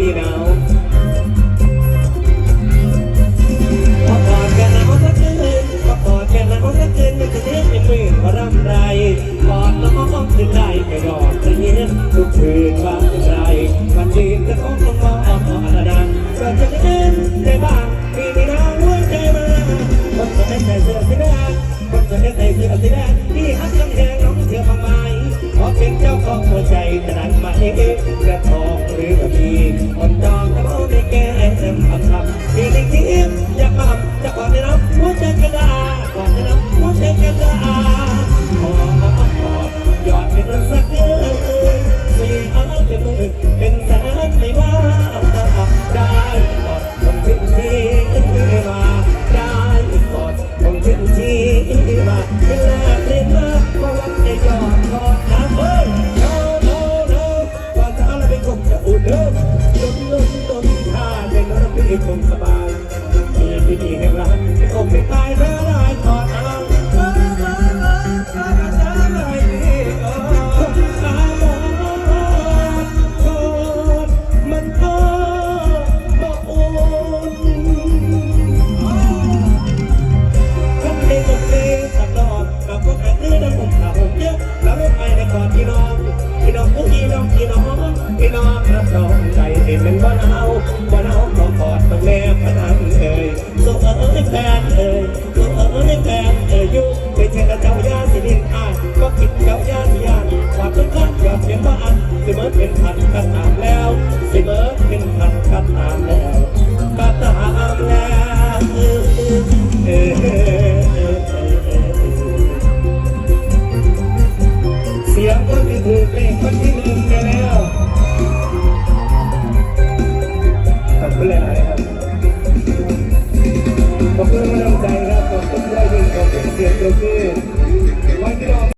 นี่เราพอกอดกันหนาวสักคืนพอกอดกันหนาวสักคืนมันจะเรียเป็นหมื่นว่ารำไรกอดแล้วก็มองขึ้นได้กระดอกระเนี้ยทุกคืนว่าไรวันยืนจะองต้องมองออนอระดังก็จะเล่นได้บ้างมีมีน้ำหัวใจมาคนจะไม่ใส่เสื้อสีแดงคนจะไม่ใส่เสื้อสีแดงที่หักต้องเห็น I'm only. I'm not feeling the พี่น้องรับรองใจเห็นเป็นบ่เอาวบ่เอาขอขกอดต้องแนบพนันเอ่ยสุขเอ้ยแฟนเอ่ยสุขเอ้ยแฟนเอ่ยยุไปเจอเจ้ายาสินินอ้ายก็คิดเจ้ายาสิยานความต้องการยาดเสียงบ่อันสิเมื่อเป็นพันกันตามแล้วสิเมื่อเป็นพันกันตามแล้วก็ตามแล้วเออ 그 완전